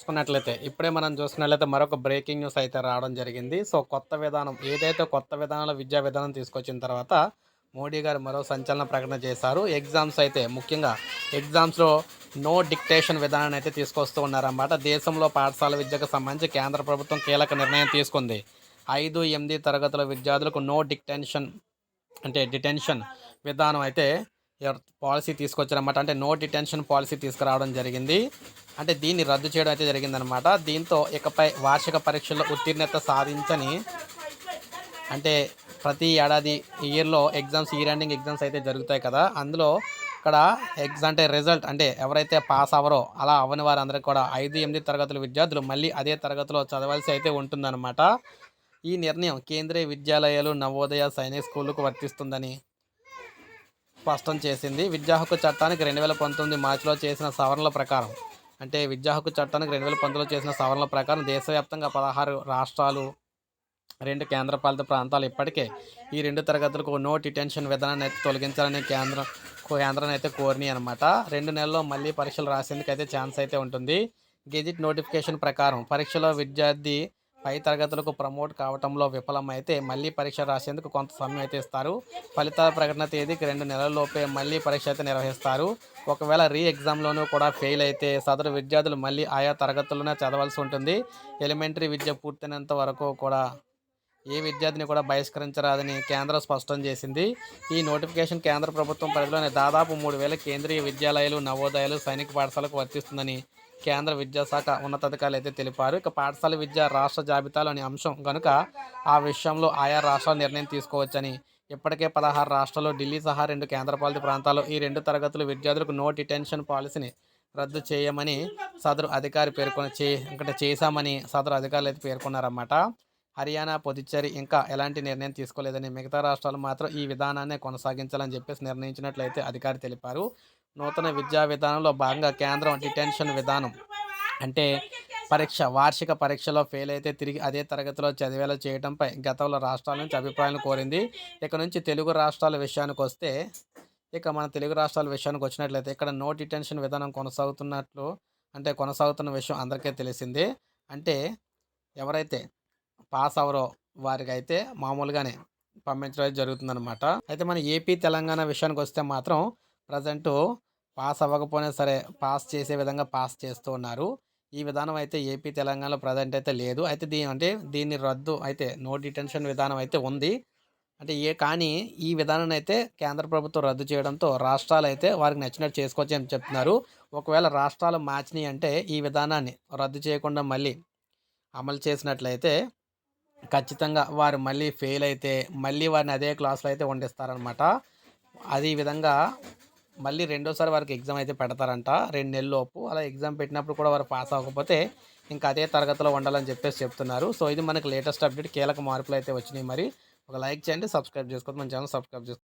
చూసుకున్నట్లయితే ఇప్పుడే మనం చూసుకున్నట్లయితే మరొక బ్రేకింగ్ న్యూస్ అయితే రావడం జరిగింది. సో కొత్త విధానం ఏదైతే కొత్త విధానంలో విద్యా విధానం తీసుకొచ్చిన తర్వాత మోడీ గారు మరో సంచలన ప్రకటన చేశారు. ఎగ్జామ్స్ అయితే ముఖ్యంగా ఎగ్జామ్స్లో నో డిక్టేషన్ విధానాన్ని అయితే తీసుకొస్తూ ఉన్నారన్నమాట. దేశంలో పాఠశాల విద్యకు సంబంధించి కేంద్ర ప్రభుత్వం కీలక నిర్ణయం తీసుకుంది. ఐదు ఎనిమిది తరగతుల విద్యార్థులకు నో డిక్టెన్షన్ అంటే డిటెన్షన్ విధానం అయితే పాలసీ తీసుకొచ్చారన్నమాట. అంటే నో డిటెన్షన్ పాలసీ తీసుకురావడం జరిగింది. అంటే దీన్ని రద్దు చేయడం అయితే జరిగిందనమాట దీంతో ఇకపై వార్షిక పరీక్షల్లో ఉత్తీర్ణత సాధించని అంటే ప్రతి ఏడాది ఇయర్లో ఎగ్జామ్స్ ఇయర్ ఎండింగ్ ఎగ్జామ్స్ అయితే జరుగుతాయి కదా. అందులో ఇక్కడ ఎగ్జామ్ అంటే రిజల్ట్ అంటే ఎవరైతే పాస్ అవ్వరో అలా అవని వారందరికీ కూడా ఐదు ఎనిమిది తరగతుల విద్యార్థులు మళ్ళీ అదే తరగతిలో చదవాల్సి అయితే ఉంటుందన్నమాట. ఈ నిర్ణయం కేంద్రీయ విద్యాలయాలు నవోదయ సైనిక్ స్కూళ్ళకు వర్తిస్తుందని స్పష్టం చేసింది. విద్యా హక్కు చట్టానికి రెండు వేల పంతొమ్మిది మార్చిలో చేసిన సవరణల ప్రకారం. అంటే విద్యా హక్కు చట్టానికి రెండు వేల పంతొమ్మిదిలో చేసిన సవరణల ప్రకారం దేశవ్యాప్తంగా పదహారు రాష్ట్రాలు రెండు కేంద్రపాలిత ప్రాంతాలు ఇప్పటికే ఈ రెండు తరగతులకు నో డిటెన్షన్ విధానాన్ని అయితే తొలగించాలని కేంద్రం కేంద్రాన్ని అయితే కోరినాయి అనమాట రెండు నెలల్లో మళ్ళీ పరీక్షలు రాసేందుకు అయితే ఛాన్స్ అయితే ఉంటుంది. గెజిట్ నోటిఫికేషన్ ప్రకారం పరీక్షలో విద్యార్థి పై తరగతులకు ప్రమోట్ కావడంలో విఫలమైతే మళ్ళీ పరీక్ష రాసేందుకు కొంత సమయం అయితే ఇస్తారు. ఫలితాల ప్రకటన తేదీకి రెండు నెలల్లోపే మళ్ళీ పరీక్ష అయితే నిర్వహిస్తారు. ఒకవేళ రీ ఎగ్జామ్లోనూ కూడా ఫెయిల్ అయితే సదరు విద్యార్థులు మళ్ళీ ఆయా తరగతుల్లోనే చదవాల్సి ఉంటుంది. ఎలిమెంటరీ విద్య పూర్తయినంత వరకు కూడా ఏ విద్యార్థిని కూడా బహిష్కరించరాదని కేంద్రం స్పష్టం చేసింది. ఈ నోటిఫికేషన్ కేంద్ర ప్రభుత్వం పరిధిలోని దాదాపు మూడు వేల కేంద్రీయ విద్యాలయాలు నవోదయాలు సైనిక పాఠశాలకు వర్తిస్తుందని కేంద్ర విద్యాశాఖ ఉన్నతాధికారులు అయితే తెలిపారు. ఇక పాఠశాల విద్య రాష్ట్ర జాబితాలో అనే అంశం కనుక ఆ విషయంలో ఆయా రాష్ట్రాలు నిర్ణయం తీసుకోవచ్చని. ఇప్పటికే పదహారు రాష్ట్రాలు ఢిల్లీ సహా రెండు కేంద్రపాలిత ప్రాంతాల్లో ఈ రెండు తరగతులు విద్యార్థులకు నో డిటెన్షన్ పాలసీని రద్దు చేయమని సదరు అధికారి పేర్కొని చే ఇంకా చేశామని సదరు అధికారులు అయితే పేర్కొన్నారన్నమాట. హర్యానా పుదుచ్చేరి ఇంకా ఎలాంటి నిర్ణయం తీసుకోలేదని మిగతా రాష్ట్రాలు మాత్రం ఈ విధానాన్ని కొనసాగించాలని చెప్పేసి నిర్ణయించినట్లయితే అధికారి తెలిపారు. నూతన విద్యా విధానంలో భాగంగా కేంద్రం డిటెన్షన్ విధానం. అంటే పరీక్ష వార్షిక పరీక్షలో ఫెయిల్ అయితే తిరిగి అదే తరగతిలో చదివేలా చేయడంపై గతంలో రాష్ట్రాల నుంచి అభిప్రాయాలు కోరింది. ఇక నుంచి తెలుగు రాష్ట్రాల విషయానికి వస్తే ఇక మన తెలుగు రాష్ట్రాల విషయానికి వచ్చినట్లయితే ఇక్కడ నో డిటెన్షన్ విధానం కొనసాగుతున్నట్లు అంటే కొనసాగుతున్న విషయం అందరికీ తెలిసిందే. అంటే ఎవరైతే పాస్ అవరో వారికి అయితే మామూలుగానే పంపించడం జరుగుతుందన్నమాట. అయితే మన ఏపీ తెలంగాణ విషయానికి వస్తే మాత్రం ప్రజెంట్ పాస్ అవ్వకపోయినా సరే పాస్ చేసే విధంగా పాస్ చేస్తూ ఉన్నారు. ఈ విధానం అయితే ఏపీ తెలంగాణలో ప్రజెంట్ అయితే లేదు. అయితే దీని అంటే దీన్ని రద్దు అయితే నో డిటెన్షన్ విధానం అయితే ఉంది. అంటే ఏ కానీ ఈ విధానాన్ని అయితే కేంద్ర ప్రభుత్వం రద్దు చేయడంతో రాష్ట్రాలు అయితే వారికి నచ్చినట్టు చేసుకోవచ్చు అని చెప్తున్నారు. ఒకవేళ రాష్ట్రాలు మార్చినాయి అంటే ఈ విధానాన్ని రద్దు చేయకుండా మళ్ళీ అమలు చేసినట్లయితే ఖచ్చితంగా వారు మళ్ళీ ఫెయిల్ అయితే మళ్ళీ వారిని అదే క్లాస్లో అయితే వండిస్తారనమాట అది విధంగా మళ్ళీ రెండోసారి వారికి ఎగ్జామ్ అయితే పెడతారంట. రెండు నెలల లోపు. అలా ఎగ్జామ్ పెట్టినప్పుడు కూడా వారు పాస్ అవ్వకపోతే ఇంకా అదే తరగతిలో ఉండాలని చెప్పేసి చెప్తున్నారు. సో ఇది మనకి లేటెస్ట్ అప్డేట్. కీలక మార్పులు అయితే వచ్చినాయి మరి. ఒక లైక్ చేయండి సబ్స్క్రైబ్ చేసుకోండి. మన ఛానల్ సబ్స్క్రైబ్ చేసుకోండి.